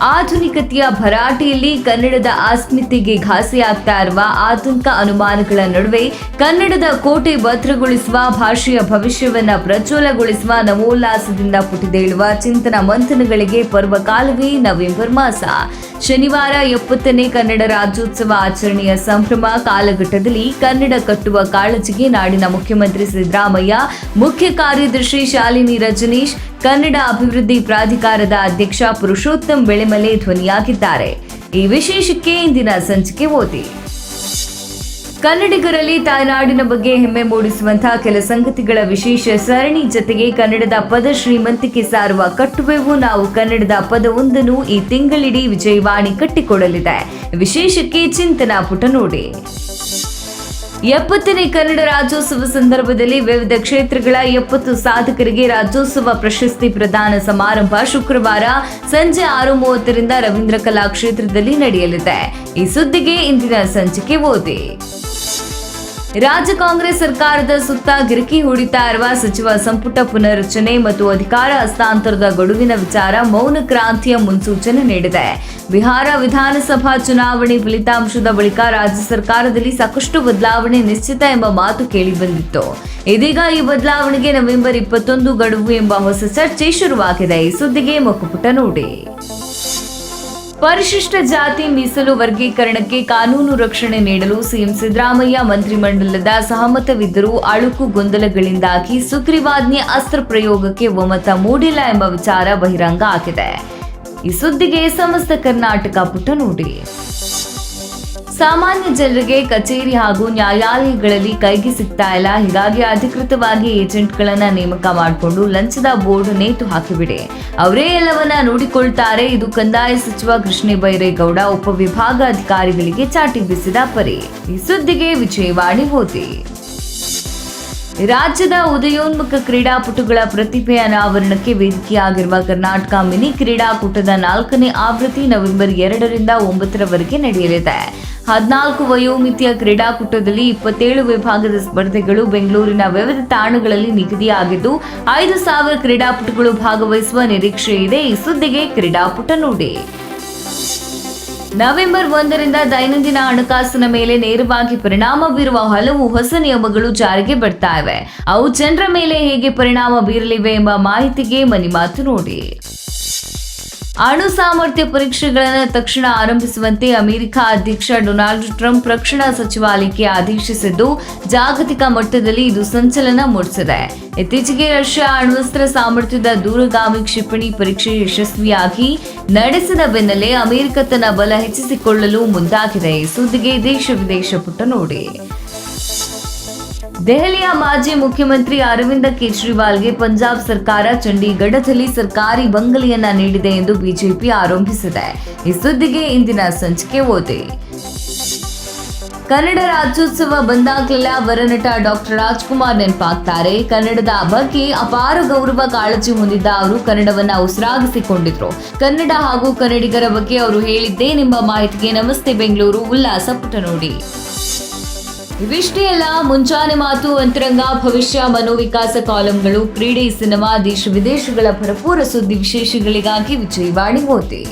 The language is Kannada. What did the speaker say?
ಆಧುನಿಕತೆಯ ಭರಾಟೆಯಲ್ಲಿ ಕನ್ನಡದ ಅಸ್ಮಿತೆಗೆ ಘಾಸಿಯಾಗ್ತಾ ಇರುವ ಆತಂಕ ಅನುಮಾನಗಳ ನಡುವೆ ಕನ್ನಡದ ಕೋಟೆ ಭದ್ರಗೊಳಿಸುವ ಭಾಷೆಯ ಭವಿಷ್ಯವನ್ನ ಪ್ರಚೋಲಗೊಳಿಸುವ ನವೋಲ್ಲಾಸದಿಂದ ಪುಟಿದೇಳುವ ಚಿಂತನ ಮಂಥನಗಳಿಗೆ ಪರ್ವಕಾಲವೇ ನವೆಂಬರ್ ಮಾಸ. ಶನಿವಾರ ಎಪ್ಪತ್ತನೇ ಕನ್ನಡ ರಾಜ್ಯೋತ್ಸವ ಆಚರಣೆಯ ಸಂಭ್ರಮ ಕಾಲಘಟ್ಟದಲ್ಲಿ ಕನ್ನಡ ಕಟ್ಟುವ ಕಾಳಜಿಗೆ ನಾಡಿನ ಮುಖ್ಯಮಂತ್ರಿ ಸಿದ್ದರಾಮಯ್ಯ, ಮುಖ್ಯ ಕಾರ್ಯದರ್ಶಿ ಶಾಲಿನಿ ರಜನೀಶ್, ಕನ್ನಡ ಅಭಿವೃದ್ಧಿ ಪ್ರಾಧಿಕಾರದ ಅಧ್ಯಕ್ಷ ಪುರುಷೋತ್ತಮ್ ಬೆಳೆಮಲೆ ಧ್ವನಿಯಾಗಿದ್ದಾರೆ. ಈ ವಿಶೇಷಕ್ಕೆ ಇಂದಿನ ಸಂಚಿಕೆ ಓದಿ. ಕನ್ನಡಿಗರಲ್ಲಿ ತಾಯ್ನಾಡಿನ ಬಗ್ಗೆ ಹೆಮ್ಮೆ ಮೂಡಿಸುವಂತಹ ಕೆಲ ಸಂಗತಿಗಳ ವಿಶೇಷ ಸರಣಿ ಜತೆಗೆ ಕನ್ನಡದ ಪದ ಶ್ರೀಮಂತಿಕೆ ಸಾರುವ ಕಟ್ಟುವೆವು ನಾವು ಕನ್ನಡದ ಪದವೊಂದನ್ನು ಈ ತಿಂಗಳಿಡೀ ವಿಜಯವಾಣಿ ಕಟ್ಟಿಕೊಡಲಿದೆ. ವಿಶೇಷಕ್ಕೆ ಚಿಂತನಾ ಪುಟ ನೋಡಿ. ಎಪ್ಪತ್ತನೇ ಕನ್ನಡ ರಾಜ್ಯೋತ್ಸವ ಸಂದರ್ಭದಲ್ಲಿ ವಿವಿಧ ಕ್ಷೇತ್ರಗಳ ಎಪ್ಪತ್ತು ಸಾಧಕರಿಗೆ ರಾಜ್ಯೋತ್ಸವ ಪ್ರಶಸ್ತಿ ಪ್ರದಾನ ಸಮಾರಂಭ ಶುಕ್ರವಾರ ಸಂಜೆ ಆರು ಮೂವತ್ತರಿಂದ ರವೀಂದ್ರ ಕಲಾ ಕ್ಷೇತ್ರದಲ್ಲಿ ನಡೆಯಲಿದೆ. ಈ ಸುದ್ದಿಗೆ ಇಂದಿನ ಸಂಚಿಕೆ ಓದಿ. ರಾಜ್ಯ ಕಾಂಗ್ರೆಸ್ ಸರ್ಕಾರದ ಸುತ್ತ ಗಿರಕಿ ಹೂಡಿತಾ ಇರುವ ಸಚಿವ ಸಂಪುಟ ಪುನರ್ರಚನೆ ಮತ್ತು ಅಧಿಕಾರ ಹಸ್ತಾಂತರದ ಗಡುವಿನ ವಿಚಾರ ಮೌನ ಕ್ರಾಂತಿಯ ಮುನ್ಸೂಚನೆ ನೀಡಿದೆ. ಬಿಹಾರ ವಿಧಾನಸಭಾ ಚುನಾವಣೆ ಫಲಿತಾಂಶದ ಬಳಿಕ ರಾಜ್ಯ ಸರ್ಕಾರದಲ್ಲಿ ಸಾಕಷ್ಟು ಬದಲಾವಣೆ ನಿಶ್ಚಿತ ಎಂಬ ಮಾತು ಕೇಳಿಬಂದಿತ್ತು ಇದೀಗ ಈ ಬದಲಾವಣೆಗೆ ನವೆಂಬರ್ ಇಪ್ಪತ್ತೊಂದು ಗಡುವು ಎಂಬ ಹೊಸ ಚರ್ಚೆ ಶುರುವಾಗಿದೆ. ಈ ಸುದ್ದಿಗೆ ಮಕ್ಕುಪುಟ ನೋಡಿ. ಪರಿಶಿಷ್ಟ ಜಾತಿ ಮೀಸಲು ವರ್ಗೀಕರಣಕ್ಕೆ ಕಾನೂನು ರಕ್ಷಣೆ ನೀಡಲು ಸಿಎಂ ಸಿದ್ದರಾಮಯ್ಯ ಮಂತ್ರಿಮಂಡಲದ ಸಹಮತವಿದ್ದರೂ ಅಳುಕು ಗೊಂದಲಗಳಿಂದಾಗಿ ಸುಗ್ರೀವಾಜ್ಞೆ ಅಸ್ತ್ರ ಪ್ರಯೋಗಕ್ಕೆ ಒಮ್ಮತ ಮೂಡಿಲ್ಲ ಎಂಬ ವಿಚಾರ ಬಹಿರಂಗ ಆಗಿದೆ. ಈ ಸುದ್ದಿಗೆ ಸಮಸ್ತ ಕರ್ನಾಟಕ ಪುಟ ನೋಡಿ. ಸಾಮಾನ್ಯ ಜನರಿಗೆ ಕಚೇರಿ ಹಾಗೂ ನ್ಯಾಯಾಲಯಗಳಲ್ಲಿ ಕೈಗೆ ಸಿಗ್ತಾ ಇಲ್ಲ. ಹೀಗಾಗಿ ಅಧಿಕೃತವಾಗಿ ಏಜೆಂಟ್ಗಳನ್ನ ನೇಮಕ ಮಾಡಿಕೊಂಡು ಲಂಚದ ಬೋರ್ಡ್ ನೇತು ಹಾಕಿಬಿಡಿ. ಅವರೇ ಎಲ್ಲವನ್ನ ನೋಡಿಕೊಳ್ತಾರೆ. ಇದು ಕಂದಾಯ ಸಚಿವ ಕೃಷ್ಣ ಬೈರೇಗೌಡ ಉಪವಿಭಾಗ ಅಧಿಕಾರಿಗಳಿಗೆ ಚಾಟಿ ಬಿಸಿದ ಪರಿ. ಈ ಸುದ್ದಿಗೆ ವಿಜಯವಾಣಿ ಓದಿ ರಾಜ್ಯದ ಉದಯೋನ್ಮುಖ ಕ್ರೀಡಾಪಟುಗಳ ಪ್ರತಿಭೆ ಅನಾವರಣಕ್ಕೆ ವೇದಿಕೆಯಾಗಿರುವ ಕರ್ನಾಟಕ ಮಿನಿ ಕ್ರೀಡಾಕೂಟದ ನಾಲ್ಕನೇ ಆವೃತ್ತಿ ನವೆಂಬರ್ ಎರಡರಿಂದ ಒಂಬತ್ತರವರೆಗೆ ನಡೆಯಲಿದೆ. ಹದಿನಾಲ್ಕು ವಯೋಮಿತಿಯ ಕ್ರೀಡಾಕೂಟದಲ್ಲಿ ಇಪ್ಪತ್ತೇಳು ವಿಭಾಗದ ಸ್ಪರ್ಧೆಗಳು ಬೆಂಗಳೂರಿನ ವಿವಿಧ ತಾಣಗಳಲ್ಲಿ ನಿಗದಿಯಾಗಿದ್ದು, ಐದು ಸಾವಿರ ಕ್ರೀಡಾಪಟುಗಳು ಭಾಗವಹಿಸುವ ನಿರೀಕ್ಷೆ ಇದೆ ಈ ಸುದ್ದಿಗೆ ಕ್ರೀಡಾಪುಟ ನೋಡಿ. ನವೆಂಬರ್ ಒಂದರಿಂದ ದೈನಂದಿನ ಹಣಕಾಸಿನ ಮೇಲೆ ನೇರವಾಗಿ ಪರಿಣಾಮ ಬೀರುವ ಹಲವು ಹೊಸ ನಿಯಮಗಳು ಜಾರಿಗೆ ಬರ್ತಾ ಇವೆ. ಅವು ಜನರ ಮೇಲೆ ಹೇಗೆ ಪರಿಣಾಮ ಬೀರಲಿವೆ ಎಂಬ ಮಾಹಿತಿಗೆ ಮನಿ ಮಾತು ನೋಡಿ. ಅಣು ಸಾಮರ್ಥ್ಯ ಪರೀಕ್ಷೆಗಳನ್ನು ತಕ್ಷಣ ಆರಂಭಿಸುವಂತೆ ಅಮೆರಿಕ ಅಧ್ಯಕ್ಷ ಡೊನಾಲ್ಡ್ ಟ್ರಂಪ್ ರಕ್ಷಣಾ ಸಚಿವಾಲಯಕ್ಕೆ ಆದೇಶಿಸಿದ್ದು, ಜಾಗತಿಕ ಮಟ್ಟದಲ್ಲಿ ಇದು ಸಂಚಲನ ಮೂಡಿಸಿದೆ. ಇತ್ತೀಚೆಗೆ ರಷ್ಯಾ ಅಣ್ವಸ್ತ್ರ ಸಾಮರ್ಥ್ಯದ ದೂರಗಾಮಿ ಕ್ಷಿಪಣಿ ಪರೀಕ್ಷೆ ಯಶಸ್ವಿಯಾಗಿ ನಡೆಸಿದ ಬೆನ್ನಲ್ಲೇ ಅಮೆರಿಕ ತನ್ನ ಬಲ ಹೆಚ್ಚಿಸಿಕೊಳ್ಳಲು ಮುಂದಾಗಿದೆ. ಸುದ್ದಿಗೆ ದೇಶ ವಿದೇಶ ಪುಟ ನೋಡಿ. ದೆಹಲಿಯ ಮಾಜಿ ಮುಖ್ಯಮಂತ್ರಿ ಅರವಿಂದ ಕೇಜ್ರಿವಾಲ್ಗೆ ಪಂಜಾಬ್ ಸರ್ಕಾರ ಚಂಡೀಗಢದಲ್ಲಿ ಸರ್ಕಾರಿ ಬಂಗಲೆಯನ್ನ ನೀಡಿದೆ ಎಂದು ಬಿಜೆಪಿ ಆರೋಪಿಸಿದೆ. ಈ ಸುದ್ದಿಗೆ ಇಂದಿನ ಸಂಚಿಕೆ ಓದಿ. ಕನ್ನಡ ರಾಜ್ಯೋತ್ಸವ ಬಂದಾಗಲೆಲ್ಲ ವರನಟ ಡಾಕ್ಟರ್ ರಾಜ್ಕುಮಾರ್ ನೆನಪಾಗ್ತಾರೆ. ಕನ್ನಡದ ಬಗ್ಗೆ ಅಪಾರ ಗೌರವ ಕಾಳಜಿ ಹೊಂದಿದ್ದ ಅವರು ಕನ್ನಡವನ್ನ ಉಸಿರಾಗಿಸಿಕೊಂಡಿದ್ರು. ಕನ್ನಡ ಹಾಗೂ ಕನ್ನಡಿಗರ ಬಗ್ಗೆ ಅವರು ಹೇಳಿದ್ದೆ ನಿಮ್ಮ ಮಾಹಿತಿಗೆ ನಮಸ್ತೆ ಬೆಂಗಳೂರು ಉಲ್ಲಾಸ ಪುಟ ನೋಡಿ ಇವಿಷ್ಟೇ ಅಲ್ಲ ಮುಂಚಾನೆ ಮಾತು, ಅಂತರಂಗ, ಭವಿಷ್ಯ, ಮನೋವಿಕಾಸ ಕಾಲಂಗಳು, ಕ್ರೀಡೆ, ಸಿನಿಮಾ, ದೇಶ ವಿದೇಶಗಳ ಭರಪೂರ ಸುದ್ದಿ ವಿಶೇಷಗಳಿಗಾಗಿ ವಿಜಯವಾಣಿ ಓದಿ.